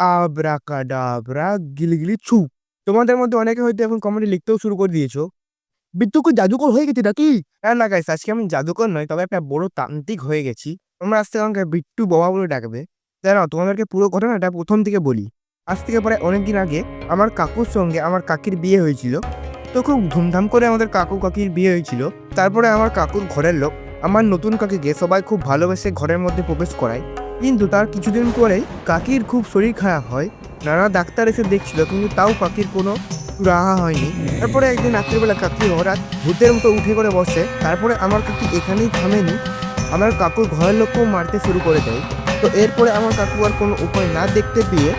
আব্রাকাডাব্রা গিলিগিলি ছু। তোমাদের মধ্যে অনেকে হয়তো এখন কমেন্টে লিখতেও শুরু করে দিয়েছ। বিট্টুকু জাদুকর হয়ে গেছি নাকি? হ্যাঁ না গাইস আজকে আমি জাদুকর নয়, তবে একটা বড় তান্ত্রিক হয়ে গেছি। তোমরা আজ থেকে আমাকে বিট্টু বাবা বলে ডাকবে। জানো, তোমাদেরকে পুরো ঘটনাটা প্রথম থেকে বলি। আজ থেকে প্রায় অনেকদিন আগে আমার কাকুর সঙ্গে আমার কাকির বিয়ে হয়েছিল। তো খুব ধুমধাম করে আমাদের কাকু কাকির বিয়ে হয়েছিল। তারপরে আমার কাকুর ঘরের লোক, আমার নতুন কাকিকে সবাই খুব ভালোবেসে ঘরের মধ্যে প্রবেশ করায়। কিন্তু তার কিছুদিন পরেই কাকির খুব শরীর খারাপ হয়। নানা ডাক্তার এসে দেখছিল, কিন্তু তাও কাকির কোনো রাহা হয়নি। তারপরে একদিন রাত্রিবেলা কাকি হঠাৎ ভূতের মতো উঠে করে বসে, তারপরে আমার কাকি এখানেই থামেনি। আমার কাকুর ঘরের লোককেও মারতে শুরু করে দেয়। তো এরপরে আমার কাকু আর কোনো উপায় না দেখতে পেয়ে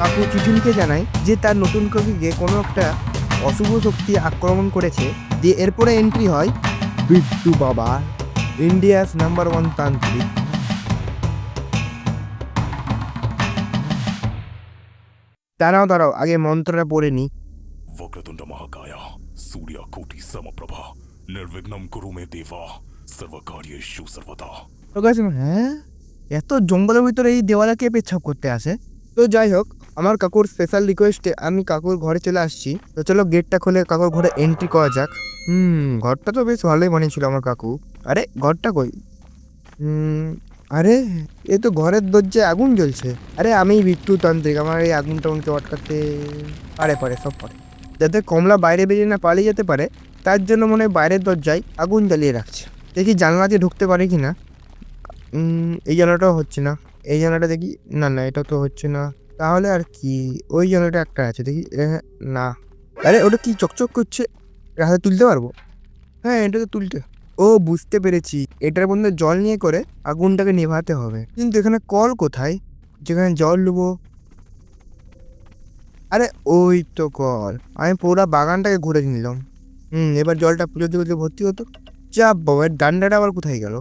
কাকু চিঠি জানায় যে তার নতুন কাকিকে কোনো একটা অশুভ শক্তি আক্রমণ করেছে। দিয়ে এরপরে এন্ট্রি হয়, বিট্টু বাবা ইন্ডিয়াস নাম্বার ওয়ান তান্ত্রিক। দাঁড়াও দাঁড়াও আগে মন্ত্রটা পড়ে নি। বক্রতুণ্ড মহাকায়া সূর্য কোটি সমপ্রভা নির্বিঘ্নম কুরু মে দেবা সর্বকার্যেষু সর্বদা। হ্যাঁ? এত জঙ্গলের ভিতরে এই দেওয়ালা কে পেচ্ছাপ করতে আসে। তো যাই হোক আমার কাকুর স্পেশাল রিকোয়েস্টে আমি কাকুর ঘরে চলে আসছি। তো চলো গেটটা খুলে কাকুর ঘরে এন্ট্রি করা যাক। হুম ঘরটা তো বেশ ভালোই বানিয়েছিল আমার কাকু। আরে ঘরটা কই? হুম আরে, এ তো ঘরের দরজায় আগুন জ্বলছে। আরে, আমি বিট্টু তান্ত্রিক আমার এই আগুনটা উনকে আটকাতে পারে পারে, সব পারে। যাতে কমলা বাইরে বেরিয়ে না পালিয়ে যেতে পারে, তার জন্য মনে হয় বাইরের দরজায় আগুন জ্বালিয়ে রাখছে। দেখি জানলা দিয়ে ঢুকতে পারে কি না? এই জানলাটাও হচ্ছে না। এই জানলাটা দেখি, না না, এটা তো হচ্ছে না। তাহলে আর কি? ওই জানলাটা একটা আছে, দেখি না। আরে, ওটা কি চকচক করছে? হাতে তুলতে পারব? হ্যাঁ এটা তো তুলতে ও বুঝতে পেরেছি, এটার মধ্যে জল নিয়ে করে আগুনটাকে নেভাতে হবে। কিন্তু এখানে কল কোথায়? যেখানে জল নেব আরে ওই তো কল। আমি পুরো বাগানটাকে ঘুরে নিলাম। হুম, এবার জলটা পুজো দিকে ভর্তি হতো? যা বাবা ডান্ডাটা আবার কোথায় গেল?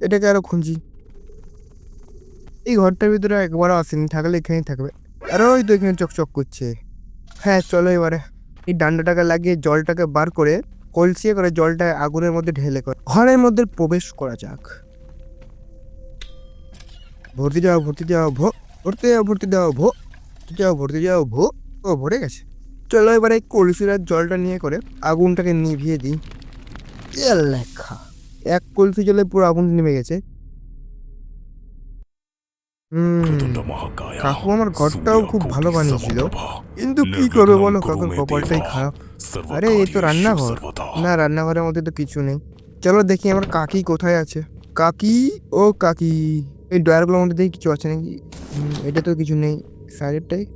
এটাকে আরও খুঁজি। এই ঘরটার ভিতরে একবারও আসেনি, থাকলে এখানেই থাকবে। আরে ওই তো এখানে চকচক করছে। হ্যাঁ চলো এবারে। এই ডান্ডাটাকে লাগিয়ে জলটাকে বার করে কলসিয়ে করে জলটা আগুনের মধ্যে ঢেলে করে ঘরের মধ্যে প্রবেশ করা যাক। ভর্তি যাও ভর্তি যাও, ভো, ভর্তি যাও ভর্তি যাও, ভো যাও, ভর্তি যাও, ভো, ও, ভরে গেছে। চলো এবারে কলসির জলটা নিয়ে করে আগুনটাকে নিভিয়ে দিই। লেখা, এক কলসি জলে পুরো আগুন নেমে গেছে। কাকু আমার ঘরটাও খুব ভালো বানিয়েছিল। কিন্তু কি করবে বলো? কাকুর কপালটাই খারাপ। আরে এই তো রান্নাঘর। না রান্নাঘরের মধ্যে তো কিছু নেই। চলো দেখি আমার কাকি কোথায় আছে। কাকি? ও কাকি। এই ড্রয়ারগুলোর মধ্যে দেখি কিছু আছে নাকি? এটা তো কিছু নেই। সাইডেরটাই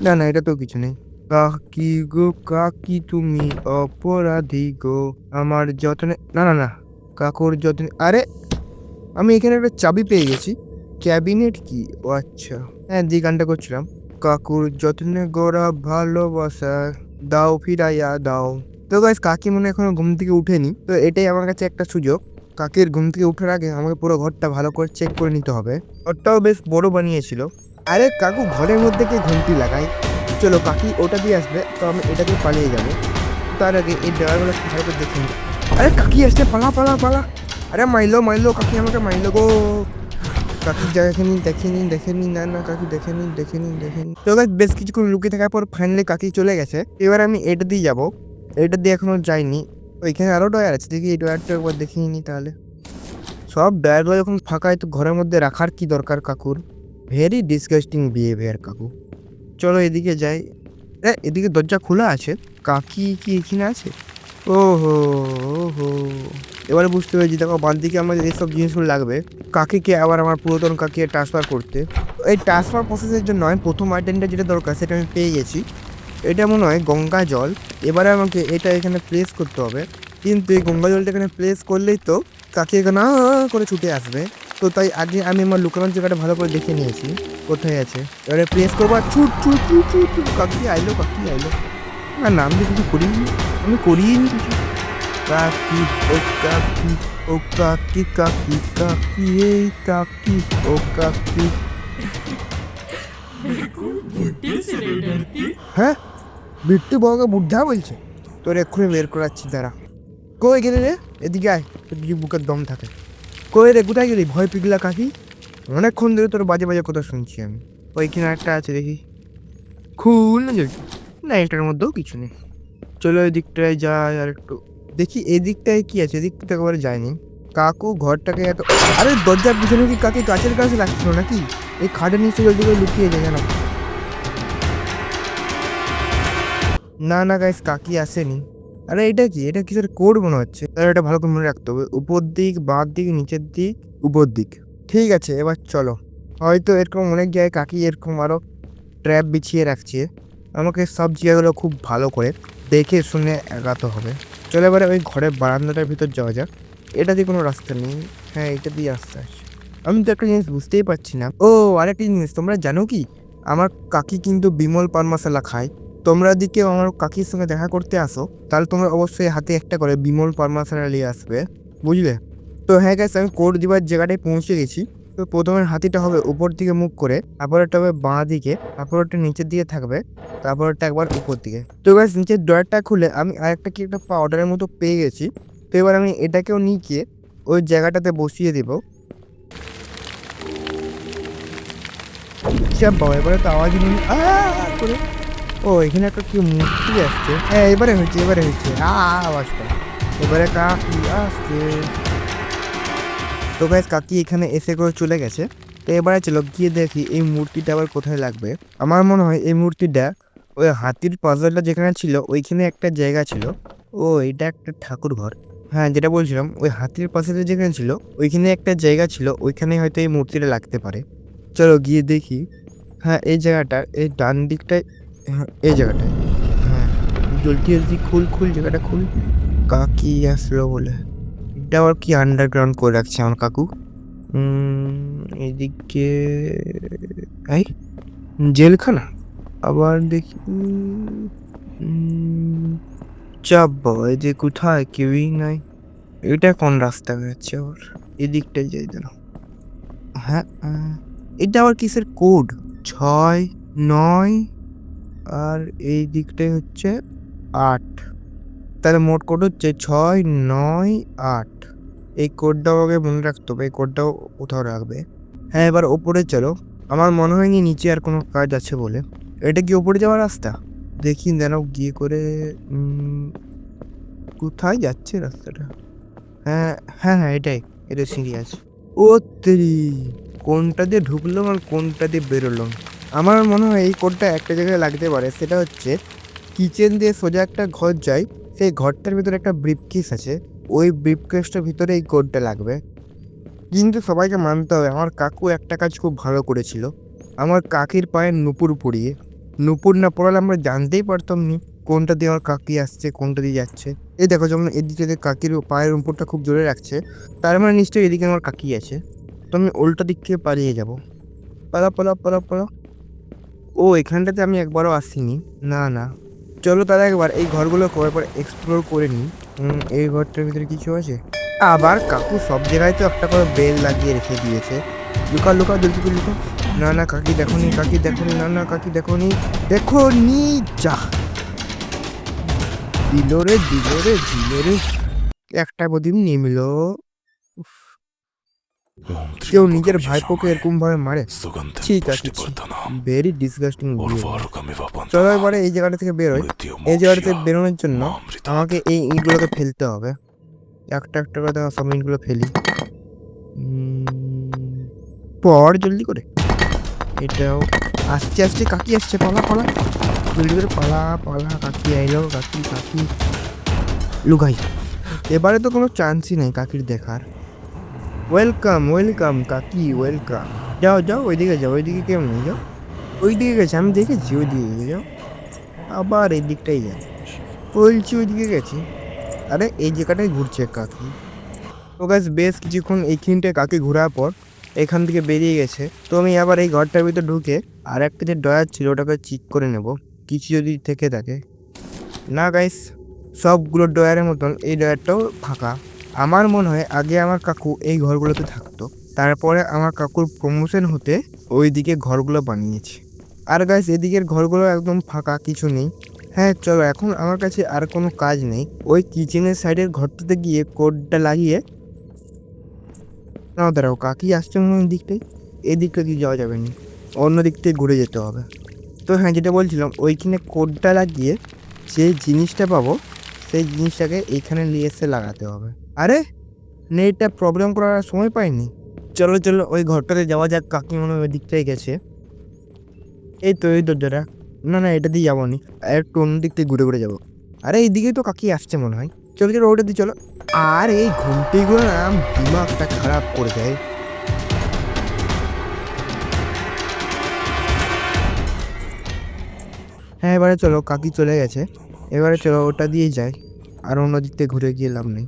না না এটা তো কিছু নেই। কাকি গো কাকি তুমি অপরাধী গো। আমার যত্নে না না না কাকুর যত্নে আরে আমি এখানে একটা চাবি পেয়ে গেছি। ক্যাবিনেট কি? ও আচ্ছা। হ্যাঁ যে গানটা করছিলাম। কাকুর যত্নে গোড়া ভালোবাসা। দাও ফিরাইয়া দাও। তো গাইস কাকি মনে এখনও ঘুম থেকে উঠেনি। তো এটাই আমার কাছে একটা সুযোগ। কাকির ঘুম থেকে ওঠার আগে আমাকে পুরো ঘরটা ভালো করে চেক করে নিতে হবে। ঘরটাও বেশ বড় বানিয়েছিল। আরে, কাকু, ঘরের মধ্যে কে ঘুমটি লাগাই চলো, কাকি ওটা দিয়ে আসবে। তো আমি এটা দিয়ে পালিয়ে যাব। তার আগে এই ড্রাইভারগুলো ভালো করে দেখে আরে, কাকি আসছে, পালা পালা পালা। আরে, মাইলো মাইলো, কাকি আমাকে মাইলো গো। কাকি দেখেনি দেখেনি দেখেনি না না কাকি দেখেনি দেখেনি দেখেনি তো guys, বেশ কিছুক্ষণ লুকিয়ে থাকার পর ফাইনালি কাকি চলে গেছে। এবার আমি এটা দিয়ে যাব। এটা দিয়ে এখনও যাইনি। ওইখানে আরও ডয়ার আছে দেখি এই ডয়ারটা একবার দেখিয়ে নিই তাহলে। সব ডয়ারগুলো যখন ফাঁকা তো ঘরের মধ্যে রাখার কি দরকার কাকুর? ভেরি ডিসগাস্টিং বিহেভিয়ার কাকু। চলো এদিকে যাই। এদিকে দরজা খোলা আছে। কাকি কি এখানে আছে? ওহো ওহো। এবারে বুঝতে পেরেছি, দেখো বাদ দিকে আমাদের এইসব জিনিসগুলো লাগবে। কাকিকে আবার আমার পুরাতন কাকিকে ট্রান্সফার করতে। এই ট্রান্সফার প্রসেসের জন্য প্রথম আইটেমটা যেটা দরকার সেটা আমি পেয়ে গেছি। এটা মনে হয় গঙ্গা জল। এবারে আমাকে এটা এখানে প্লেস করতে হবে। কিন্তু এই গঙ্গা জলটা এখানে প্লেস করলেই তো কাকি এখানে করে ছুটে আসবে। তো তাই আগে আমি আমার লুকানোর জায়গাটা ভালো করে দেখে নিয়েছি, কোথায় আছে। এবারে প্রেস করব আর ছুট ছুট ছুট ছুট কাকি আইলো কাকি আইলো। না নাম দিয়ে কিছু করিনি। আমি কিছু কাকি, ও কাকি ও কাকি কাকি কাকি, এই কাকি, ও কাকি। হ্যাঁ? বিট্টু বাবাকে বুদ্ধা বলছে। তোর এক্ষুনি বের করাচ্ছি তারা কই গেলে রে? এদিকে আয় যদি বুকের দম থাকে। কই রে, কোথায় গেলি? ভয় পিগলা কাকি? অনেকক্ষণ ধরে তোর বাজে বাজে কথা শুনছি আমি। ওইখানে একটা আছে দেখি। খুল না না, এটার মধ্যেও কিছু নেই। চলো এই দিকটায় যাই আর একটু। দেখি এই দিকটায় কি আছে এদিক থেকে একবারে যায়নি কাকু ঘরটাকে এত আরে, দরজার পিছনে কি কাকে গাছের কাছে লাগছিল নাকি? এই খাটের নিচে জলদি করে লুকিয়ে যায় জানো। না না গাইস কাকি আসেনি। আরে, এটা কি? এটা কিসের কোড মনে হচ্ছে? তাহলে এটা ভালো করে মনে রাখতে হবে। উপর দিক, বাঁ দিক, নিচের দিক, উপর দিক। ঠিক আছে, এবার চলো। হয়তো এরকম অনেক জায়গায় কাকি এরকম আরও ট্র্যাপ বিছিয়ে রাখছে। আমাকে সব জায়গাগুলো খুব ভালো করে দেখে শুনে এগাতে হবে। চলে এবারে ওই ঘরের বারান্দাটার ভিতর যাওয়া যাক। এটা দিয়ে কোনো রাস্তা নেই। হ্যাঁ এটা দিয়ে রাস্তা আছে আমি তো একটা জিনিস বুঝতেই পারছি না। ও, আরেকটা জিনিস, তোমরা জানো কি? আমার কাকি কিন্তু বিমল পান মশলা খায়। তোমরা যদি কেউ আমার কাকির সঙ্গে দেখা করতে আসো, তাহলে তোমরা অবশ্যই হাতে একটা করে বিমল পান মশলা নিয়ে আসবে। বুঝলে? তো হ্যাঁ গ্যাস আমি কোড দিবার জায়গাটায় পৌঁছে গেছি। তো প্রথমে হাতিটা হবে উপর দিকে মুখ করে, তারপর একটা হবে বাঁ দিকে, তারপর একটা নিচের দিকে থাকবে, তারপর একটা একবার উপর দিকে। তো গ্যাস নিচের ডয়ারটা খুলে আমি আরেকটা কি একটা পাউডারের মতো পেয়ে গেছি। তো এবার আমি এটাকেও নিয়ে গিয়ে ওই জায়গাটাতে বসিয়ে দেবো। এবারে তো আওয়াজ নেই। করে। ও, এখানে একটা কি মূর্তি আসছে। হ্যাঁ এবারে হয়েছে এবারে হয়েছে। আওয়াজটা। এবারে কাকি আসছে। তো গাইস কাকি এখানে এসে করে চলে গেছে। তো এবারে চলো গিয়ে দেখি এই মূর্তিটা আবার কোথায় লাগবে। আমার মনে হয় এই মূর্তিটা ওই হাতির পাজলটা যেখানে ছিল, ওইখানে একটা জায়গা ছিল। ও, এটা একটা ঠাকুর ঘর। হ্যাঁ যেটা বলছিলাম, ওই হাতির পাশে যেখানে ছিল, ওইখানে একটা জায়গা ছিল, ওইখানে হয়তো এই মূর্তিটা লাগতে পারে। চলো গিয়ে দেখি। হ্যাঁ এই জায়গাটা, এই ডান হ্যাঁ এই জায়গাটায়। হ্যাঁ জলদি জলদি খুল খুল, জায়গাটা খুল। কাকি আসলো বলে। এটা আবার কি আন্ডারগ্রাউন্ড করে রাখছে আমার কাকু? এদিকে, এই, জেলখানা? আবার দেখি চাপ বাবা যে কোথায়? কেউই নাই। এটা কোন রাস্তা যাচ্ছে আবার? এদিকটাই যাই দাঁড়াও। হ্যাঁ এটা আবার কিসের কোড ছয়, নয়, আর এই দিকটাই হচ্ছে আট। তাহলে মোট কোড হচ্ছে ছয়, নয়, আট। এই কোডটাও আগে মনে রাখতে হবে, এই কোডটাও কোথাও রাখবে। হ্যাঁ এবার ওপরে চলো। আমার মনে হয়নি নিচে আর কোনো কাজ আছে বলে। এটা কি ওপরে যাওয়ার রাস্তা? দেখি যেন গিয়ে করে কোথায় যাচ্ছে রাস্তাটা? হ্যাঁ হ্যাঁ হ্যাঁ এটাই, এটা সিঁড়ি আছে। ও তেরি, কোনটা দিয়ে ঢুকলাম আর কোনটা দিয়ে বেরোলাম? আমার মনে হয় এই কোডটা একটা জায়গায় লাগতে পারে, সেটা হচ্ছে, কিচেন দিয়ে সোজা একটা ঘর যায়, সেই ঘরটার ভিতরে একটা ব্রিফকেস আছে। ওই ব্রিফকেসটার ভিতরে এই কোডটা লাগবে। কিন্তু সবাইকে মানতে হবে, আমার কাকু একটা কাজ খুব ভালো করেছিল। আমার কাকির পায়ে নুপুর পরিয়ে নুপুর না পড়ালে আমরা জানতেই পারতাম নি কোনটা দিয়ে আমার কাকি আসছে, কোনটা দিয়ে যাচ্ছে। এই দেখো যেমন এদিকে কাকির পায়ের উপরটা খুব জোরে রাখছে, তার মানে নিশ্চয়ই এদিকে আমার কাকি আছে। তো আমি উল্টা দিক থেকে পালিয়ে যাব। পালা পালা পালা পালা। ও, এখানটাতে আমি একবারও আসিনি। না না। চলো তাহলে একবার এই ঘরগুলো করার পর এক্সপ্লোর করে নিই। এই ঘরটার ভিতরে কিছু আছে? আবার কাকু সব জায়গায় তো একটা করে বেল লাগিয়ে রেখে দিয়েছে। লুকা লুকা জলদি করে লুকা। না না, কাকি দেখোনি কাকি দেখোনি, না না, কাকি দেখো নি দেখো নি যা। দিল রে দিল রে দিল রে। একটা প্রদীপ নিমলো। কেউ নিজের ভাইপোকে এরকম ভাবে মারে? ঠিক আছে ভেরি ডিসগাস্টিং চলো এবারে এই জায়গাটা থেকে বেরোয় এই জায়গাটা থেকে বেরোনোর জন্য আমাকে এই ইটগুলোকে ফেলতে হবে। একটা একটা করে সব ইটগুলো ফেলি। পর জলদি করে। এটাও আস্তে আস্তে কাকি আসছে পালা পালা। জলদি করে পালা পালা কাকি আইলো কাকি কাকি। লুকাই। এবারে তো কোনো চান্সই নাই কাকির দেখার। ওয়েলকাম ওয়েলকাম কাকি ওয়েলকাম যাও যাও, ওইদিকে যাও, ওইদিকে কেউ নেই, যাও। ওইদিকে গেছে, আমি দেখেছি ওইদিকে, যাও। আবার এই দিকটাই যায় বলছি ওইদিকে গেছি। আরে, এই জায়গাটায় ঘুরছে কাকি। তো গাছ বেশ কিছুক্ষণ এইখানটায় কাকি ঘোরার পর এখান থেকে বেরিয়ে গেছে। তো আমি আবার এই ঘরটার ভিতর ঢুকে আর একটা যে ডয়ার ছিল, ওটাকে চেক করে নেব। কিছু যদি থেকে থাকে। না গাইস সবগুলো ডয়ারের মতন এই ডয়ারটাও ফাঁকা। আমার মনে হয় আগে আমার কাকু এই ঘরগুলোতে থাকতো। তারপরে আমার কাকুর প্রমোশন হতে ওইদিকে ঘরগুলো বানিয়েছে। আর গাইস এদিকের ঘরগুলো একদম ফাঁকা, কিছু নেই। হ্যাঁ চলো, এখন আমার কাছে আর কোনো কাজ নেই। ওই কিচেনের সাইডের ঘরটাতে গিয়ে কোডটা লাগিয়ে নাও, দাঁড়াও, কাকি আসছে মনে হয় দিকটাই এই দিকটা দিয়ে যাওয়া যাবে না? অন্য দিক থেকে ঘুরে যেতে হবে। তো হ্যাঁ যেটা বলছিলাম, ওইখানে কোডটা লাগিয়ে যে জিনিসটা পাবো, সেই জিনিসটাকে এইখানে নিয়ে এসে লাগাতে হবে। আরে, নেটটা প্রবলেম করার সময় পাইনি। চলো চলো, ওই ঘরটাতে যাওয়া যাক কাকি মনে হয় ওই দিকটাই গেছে। এই তো, এই দরজাটা। না না, এটা দিয়ে যাব নি। একটু অন্য দিক থেকে ঘুরে ঘুরে যাব। আরে এইদিকে তো কাকি আসছে মনে হয়। চলো চলো, ওটা দিয়ে চলো। আর এই ঘুমটিগুলো না, দিমাগটা খারাপ করে দেয়। হ্যাঁ এবারে চলো, কাকি চলে গেছে। এবারে চলো, ওটা দিয়ে যাই আর অন্য দিক থেকে ঘুরে গিয়ে লাভ নেই।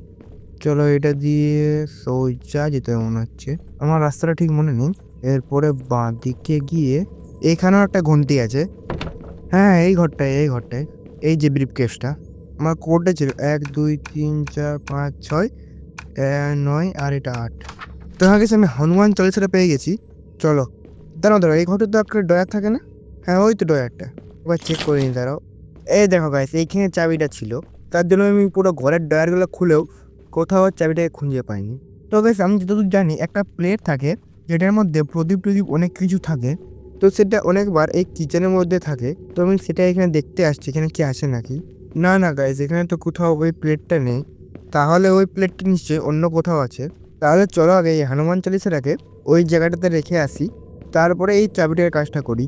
চলো এটা দিয়ে সোজা যেতে মনে হচ্ছে। আমার রাস্তাটা ঠিক মনে নেই। এরপরে বাঁ দিকে গিয়ে এখানেও একটা ঘন্টি আছে। হ্যাঁ এই ঘরটায় এই ঘরটায়। এই যে ব্রিফ কেসটা আমার কোডটা ছিল এক, দুই, তিন, চার, পাঁচ, ছয় নয় আর এটা আট। তো হ্যাঁ আগে আমি হনুমান চালিসাটা পেয়ে গেছি। চলো। দাঁড়াও দাঁড়াও, এই ঘরটা তো একটা ডয়ার থাকে না? হ্যাঁ ওই তো ডয়ারটা এবার চেক করে নিই, দাঁড়াও। এই দেখো গাইস এইখানে চাবিটা ছিল। তার জন্য আমি পুরো ঘরের ডয়ারগুলো খুলেও কোথাও চাবিটাকে খুঁজে পাইনি। তো গাইস আমি যতদূর জানি, একটা প্লেট থাকে, যেটার মধ্যে প্রদীপ প্রদীপ অনেক কিছু থাকে। তো সেটা অনেকবার এই কিচেনের মধ্যে থাকে। তো আমি সেটা এখানে দেখতে আসছি, এখানে কি আছে নাকি? না না গাইস এখানে তো কোথাও ওই প্লেটটা নেই। তাহলে ওই প্লেটটা নিশ্চয়ই অন্য কোথাও আছে। তাহলে চলো আগে এই হনুমান চালিসাটাকে ওই জায়গাটাতে রেখে আসি। তারপরে এই চাবিটার কাজটা করি।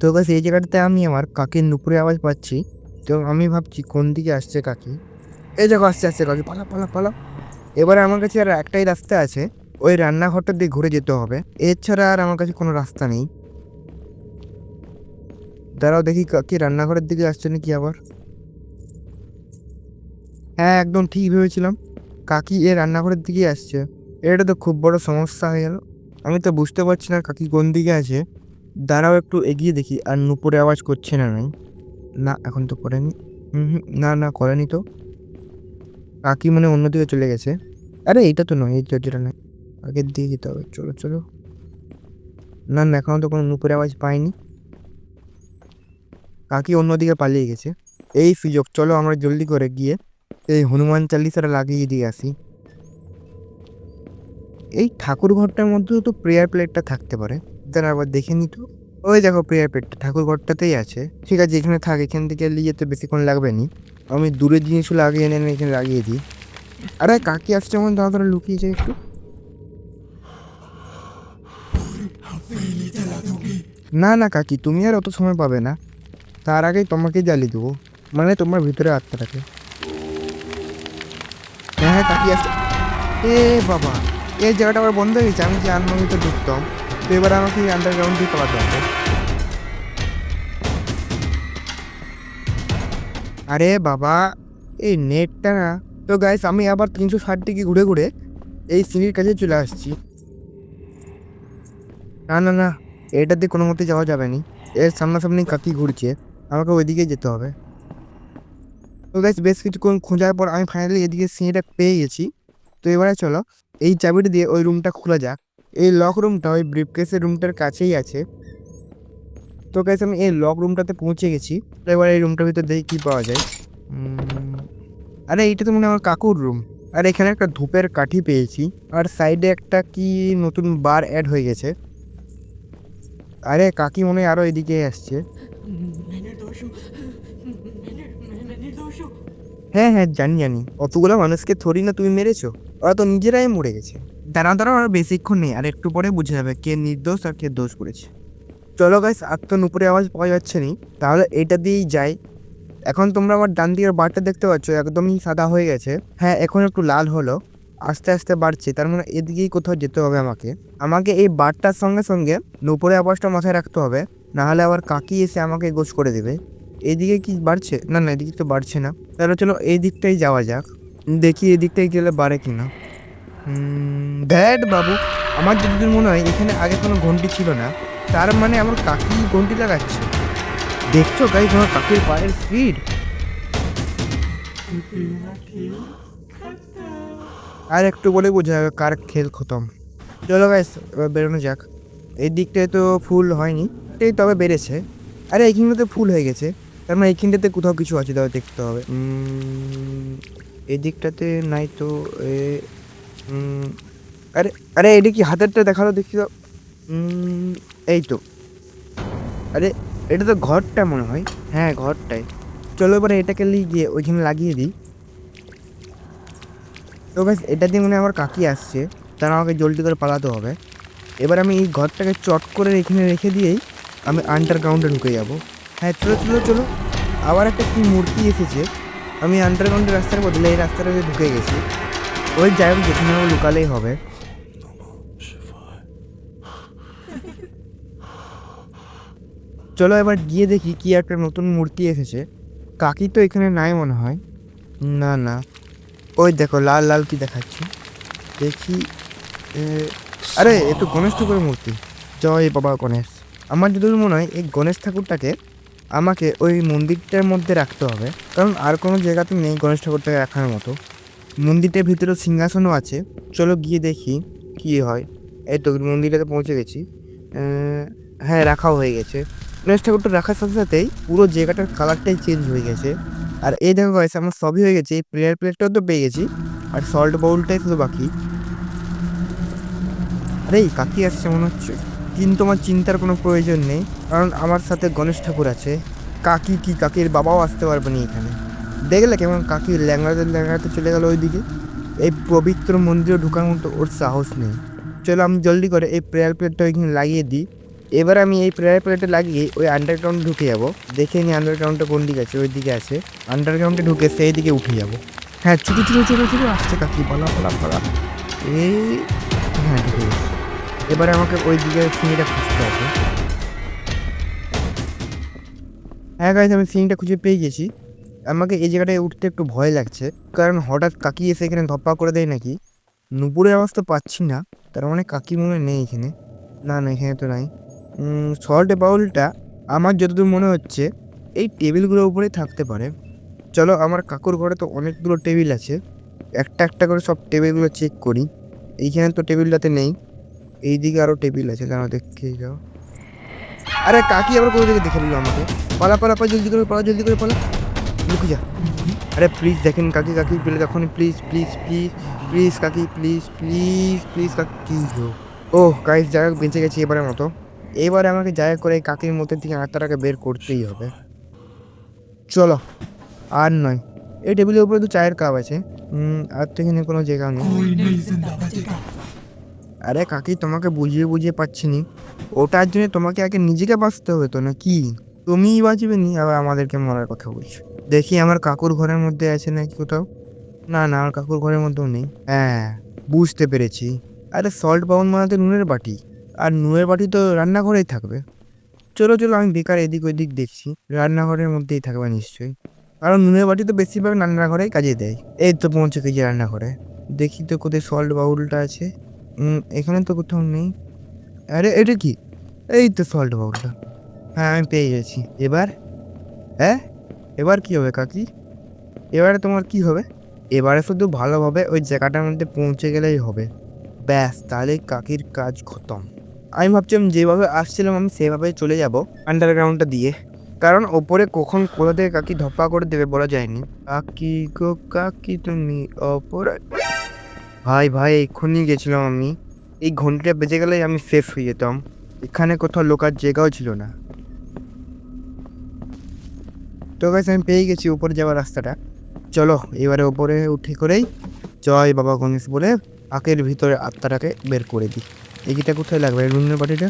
তো বাস এই জায়গাটাতে আমি আমার কাকির নুপুরে আওয়াজ পাচ্ছি। তো আমি ভাবছি, কোন দিকে আসছে কাকি? এই দেখো, আসছে আসছে কাকি পালা পালা পালা এবারে আমার কাছে আর একটাই রাস্তা আছে, ওই রান্নাঘরটা দিয়ে ঘুরে যেতে হবে। এছাড়া আর আমার কাছে কোনো রাস্তা নেই। দাঁড়াও দেখি কাকি রান্নাঘরের দিকে আসছে নাকি আবার? হ্যাঁ একদম ঠিক ভেবেছিলাম। কাকি এ রান্নাঘরের দিকে আসছে। এটা তো খুব বড় সমস্যা হয়ে গেল। আমি তো বুঝতে পারছি না কাকি কোন দিকে আছে। দাঁড়াও, একটু এগিয়ে দেখি, আর নুপুরে আওয়াজ করছে না নাই। না, এখন তো করেনি। না না, করেনি তো। কাকি মানে অন্যদিকে চলে গেছে। আরে, এইটা তো নয় এই দরজাটা নয়। আগের দিয়ে যেতে হবে। চলো চলো। না না এখনও তো কোনো নুপুরে আওয়াজ পাইনি। কাকি অন্যদিকে পালিয়ে গেছে। এই সুযোগ, চলো আমরা জলদি করে গিয়ে এই হনুমান চালিসাটা লাগিয়ে দিয়ে আসি। এই ঠাকুর ঘরটার মধ্যেও তো প্রেয়ার প্লেটটা থাকতে পারে। দাঁড়া আবার দেখে নি তো। ওই দেখো প্রেয়ার পেটটা ঠাকুর ঘরটাতেই আছে। ঠিক আছে, এখানে থাক, এখান থেকে নিয়ে যেতে বেশিক্ষণ লাগবে নি। আমি দূরের জিনিসগুলো লাগিয়ে এনে এখানে লাগিয়ে দিই। আরে, কাকি আসছে আমার দাদা লুকিয়ে যায় একটু। না না, কাকি, তুমি আর অত সময় পাবে না। তার আগেই তোমাকে জ্বালিয়ে দেবো। মানে তোমার ভিতরে আত্মাটাকে হ্যাঁ হ্যাঁ কাকি আসছে। এ, বাবা, এই জায়গাটা আবার বন্ধ হয়ে গেছে, আমি যে ভিতরে ঢুকতাম? তো এবার আমাকে আন্ডারগ্রাউন্ড দিয়ে পালাতে হবে। আরে বাবা, এই নেটটা না। তো গাইস আমি আবার তিনশো ষাট দিকে ঘুরে ঘুরে এই সিঁড়ির কাছে চলে আসছি। না না না, এটাতে কোনো মতে যাওয়া যাবে না। এর সামনাসামনি কাকি ঘুরছে, আমাকে ওইদিকে যেতে হবে। তো গাইস বেশ কিছুক্ষণ খোঁজার পর আমি ফাইনালি এদিকে সিঁড়িটা পেয়ে গেছি। তো এবারে চলো, এই চাবিটা দিয়ে ওই রুমটা খোলা যাক। এই লক রুমটা ওই ব্রিফকেসের রুমটার কাছেই আছে। তো গাইস আমি এই লক রুমটাতে পৌঁছে গেছি। এবার এই রুমটার ভিতর দেখি কী পাওয়া যায়? আরে এইটা তো মনে আমার কাকুর রুম আর এখানে একটা ধূপের কাঠি পেয়েছি। আর সাইডে একটা কি নতুন বার অ্যাড হয়ে গেছে। আরে কাকি মনে হয় আরও এদিকে আসছে। হ্যাঁ হ্যাঁ জানি জানি। অতগুলো মানুষকে থরি না তুমি মেরেছো। ওরা তো নিজেরাই মরে গেছে। দাঁড়া দাঁড়াও আর বেশিক্ষণ নেই, আর একটু পরে বুঝে যাবে কে নির্দোষ আর কে দোষ করেছে। চলো গাইস আর তো নুপুরে আওয়াজ পাওয়া যাচ্ছে নি, তাহলে এটা দিয়েই যাই। এখন তোমরা আমার ডান দিকের বারটা দেখতে পাচ্ছ, একদমই সাদা হয়ে গেছে। হ্যাঁ এখন একটু লাল হলো, আস্তে আস্তে বাড়ছে, তার মানে এদিকেই কোথাও যেতে হবে আমাকে। আমাকে এই বারটার সঙ্গে সঙ্গে নুপুরে আওয়াজটা মাথায় রাখতে হবে, নাহলে আবার কাকি এসে আমাকে গোছ করে দেবে। এদিকে কি বাড়ছে? না না, এদিকে তো বাড়ছে না। তাহলে চলো এই দিকটাই যাওয়া যাক, দেখি এই দিকটাই গেলে বাড়ে কিনা। ব্যাড বাবু, আমার যতদূর মনে হয় এখানে আগে কোনো ঘন্টি ছিল না। তার মানে আমার কাকি ঘন্টি লাগাচ্ছে। দেখছ গাই তোমার কাকির পায়ের স্পিড আর একটু বলে বোঝা যাবে কার খেল খতম। চলো গাইস এবার বেরোনো যাক। এই দিকটায় তো ফুল হয়নি, এই তবে বেড়েছে। আরে, এইখানটাতে ফুল হয়ে গেছে। তার মানে এইখানটাতে কোথাও কিছু আছে তবে দেখতে হবে। এই দিকটাতে নাই তো আরে আরে, এটা কি হাতেরটা দেখাল দেখি তো। এই তো। আরে, এটা তো ঘরটা মনে হয়। হ্যাঁ ঘরটাই। চলো এবারে এটাকে নিয়ে গিয়ে ওইখানে লাগিয়ে দিই। তো ব্যাস এটা দিয়ে মনে আমার কাকি আসছে। তারা আমাকে জলদি করে পালাতে হবে। এবার আমি এই ঘরটাকে চট করে এখানে রেখে দিয়েই আমি আন্ডারগ্রাউন্ডে ঢুকে যাব। হ্যাঁ চলো চলো চলো। আবার একটা কি মূর্তি এসেছে। আমি আন্ডারগ্রাউন্ডের রাস্তার বদলে এই রাস্তাটা দিয়ে ঢুকে গেছি। ওই যাই হোক, যেখানে লুকালেই হবে। চলো এবার গিয়ে দেখি কি একটা নতুন মূর্তি এসেছে। কাকি তো এখানে নাই মনে হয়। না না। ওই দেখো, লাল লাল কি দেখাচ্ছে। দেখি আরে এ তো গণেশ ঠাকুরের মূর্তি। জয় বাবা গণেশ। আমার যতদূর মনে হয়, এই গণেশ ঠাকুরটাকে আমাকে ওই মন্দিরটার মধ্যে রাখতে হবে। কারণ আর কোনো জায়গাতে নেই গণেশ ঠাকুরটাকে রাখার মতো। মন্দিরটার ভিতরে সিংহাসনও আছে। চলো গিয়ে দেখি কি হয়। এই তো মন্দিরটাতে পৌঁছে গেছি। হ্যাঁ রাখাও হয়ে গেছে। গণেশ ঠাকুরটা রাখার সাথে সাথেই পুরো জায়গাটার কালারটাই চেঞ্জ হয়ে গেছে। আর এই দেখো গাইস আমার সবই হয়ে গেছে। এই প্রেয়ার প্লেটটাও তো পেয়ে গেছি। আর সল্ট বাউলটাই শুধু বাকি। আরে কাকি আসছে মনে হচ্ছে। কিন্তু আমার চিন্তার কোনো প্রয়োজন নেই। কারণ আমার সাথে গণেশ ঠাকুর আছে। কাকি কি কাকির বাবাও আসতে পারবে না এখানে। দেখলে কেমন কাকি ল্যাংড়াতে ল্যাংড়াতে চলে গেল ওইদিকে। এই পবিত্র মন্দিরে ঢোকার মতো ওর সাহস নেই। চলো আমি জলদি করে এই প্রেয়ার প্লেটটা ওইখানে লাগিয়ে দিই। এবার আমি এই প্রেয়ার প্লেটে লাগিয়ে ওই আন্ডারগ্রাউন্ড ঢুকে যাব। দেখে নি আন্ডারগ্রাউন্ডটা কোন দিকে আছে ওই দিকে আছে আন্ডারগ্রাউন্ডে ঢুকে সেই দিকে উঠে যাব। হ্যাঁ ছোটো ছোটো ছোটো ছোটো, আসছে কাকি বলা পালা পালা। এই হ্যাঁ ঢুকে এবারে আমাকে ওই দিকে সিঁড়িটা খুঁজতে হবে। হ্যাঁ গাইজ আমি সিঁড়িটা খুঁজে পেয়ে গেছি। আমাকে এই জায়গাটায় উঠতে একটু ভয় লাগছে। কারণ হঠাৎ কাকি এসে এখানে ধপ্পা করে দেয় নাকি? নুপুরের আওয়াজ তো পাচ্ছি না, তার মানে কাকি মনে নেই এখানে। না না, এখানে তো নাই। সল্ট বাউলটা আমার যতদূর মনে হচ্ছে, এই টেবিলগুলোর উপরেই থাকতে পারে। চলো, আমার কাকুর ঘরে তো অনেকগুলো টেবিল আছে। একটা একটা করে সব টেবিলগুলো চেক করি। এইখানে তো টেবিলটাতে নেই। এইদিকে আরও টেবিল আছে, দাঁড়াও, দেখে যাও। আরে, কাকি আবার কোথা থেকে দেখে নিল আমাকে? পালা পালা পালা, জলদি করে পালা, জলদি করে পালা। লুকি যা আরে প্লিজ দেখেন কাকি কাকি পেলে তখন প্লিজ প্লিজ প্লিজ প্লিজ কাকি প্লিজ প্লিজ প্লিজ কাকি ও গাইস যাই হোক বেঁচে গেছি এবারের মতো এবারে আমাকে জায়গা করে কাকির মধ্যে থেকে আত্মাটাকে বের করতেই হবে চলো আর নয় এই টেবিলের উপরে তো চায়ের কাপ আছে আর তো এখানে কোনো জায়গা নেই আরে কাকি তোমাকে বুঝিয়ে বুঝিয়ে পাচ্ছি নি ওটার জন্য তোমাকে আগে নিজেকে বাঁচতে হবে তো না কি তুমিই বাঁচবে নি, আবার আমাদেরকে মরার কথা বলছো। দেখি আমার কাকুর ঘরের মধ্যে আছে নাকি কোথাও? না না, আমার কাকুর ঘরের মধ্যেও নেই। হ্যাঁ বুঝতে পেরেছি। আরে সল্ট বাউন বানাতে নুনের বাটি? আর নুনের বাটি তো রান্নাঘরেই থাকবে। চলো চলো, আমি বেকার এদিক ওইদিক দেখছি। রান্নাঘরের মধ্যেই থাকবে নিশ্চয়ই। কারণ নুনের বাটি তো বেশিরভাগ রান্নাঘরেই কাজে দেয়। এই তো পৌঁছে গেছি রান্নাঘরে। দেখি তো কোথায় সল্ট বাউলটা আছে। এখানে তো কোথাও নেই। আরে, এটা কি? এই তো সল্ট বাউলটা। হ্যাঁ আমি পেয়ে গেছি। এবার? হ্যাঁ? এবার কি হবে কাকি? এবারে তোমার কি হবে? এবারে শুধু ভালোভাবে ওই জায়গাটার মধ্যে পৌঁছে গেলেই হবে। ব্যাস, তাহলে কাকির কাজ খতম। আমি ভাবছিলাম যেভাবে আসছিলাম আমি সেভাবে চলে যাব আন্ডারগ্রাউন্ডটা দিয়ে। কারণ ওপরে কখন কোথা থেকে কাকি ধপ্পা করে দেবে বলা যায়নি। কাকি গো কাকি, তুমি অপরাধ ভাই ভাই, এক্ষুনি গেছিলাম আমি। এই ঘন্টিটা বেজে গেলেই আমি সেফ হয়ে যেতাম। এখানে কোথাও লোকার জায়গাও ছিল না। তো গাছ আমি পেয়ে গেছি উপরে যাওয়ার রাস্তাটা। চলো, এবারে ওপরে উঠে করেই জয় বাবা গণেশ বলে আকের ভিতরে আত্মাটাকে বের করে দিই। এগিটা কোথায় লাগবে? রুমের বাটিটা?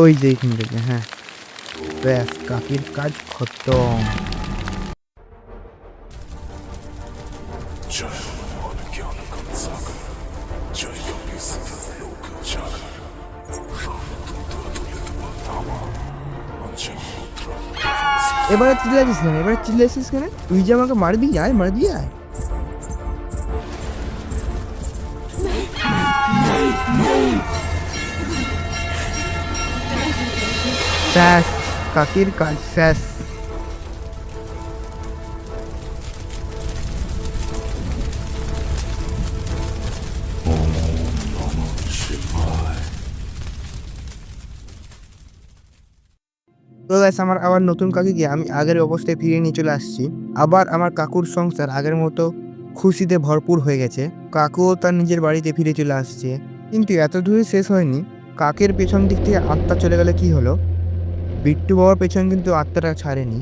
ওই যে এইখান থেকে হ্যাঁ। ব্যাস, কাকির কাজ খতম। Jai Hanuman এবারে চিল্লাছিস কেন? এবারে চিল্লাছিস কেন? তুই যে আমাকে মারবি, আয় মারবি আয়। স্যাস, কাকির কাজ, স্যাস। গাইস আমার আবার নতুন কাজে গিয়ে আমি আগের অবস্থায় ফিরে নিয়ে চলে আসছি। আবার আমার কাকুর সংসার আগের মতো খুশিতে ভরপুর হয়ে গেছে। কাকুও তার নিজের বাড়িতে ফিরে চলে আসছে। কিন্তু এত দূরে শেষ হয়নি। কাকের পেছন দিক থেকে আত্মা চলে গেলে কি হলো? বিট্টু বাবার পেছন কিন্তু আত্মাটা ছাড়েনি।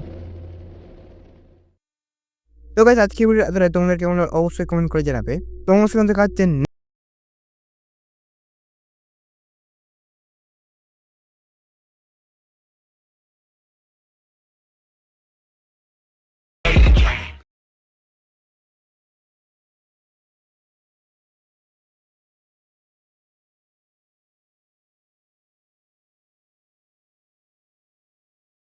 তো গাইস আজকে ভিডিও তোমরা কেমন অবশ্যই কমেন্ট করে জানাবে। তোমার থেকে কাজ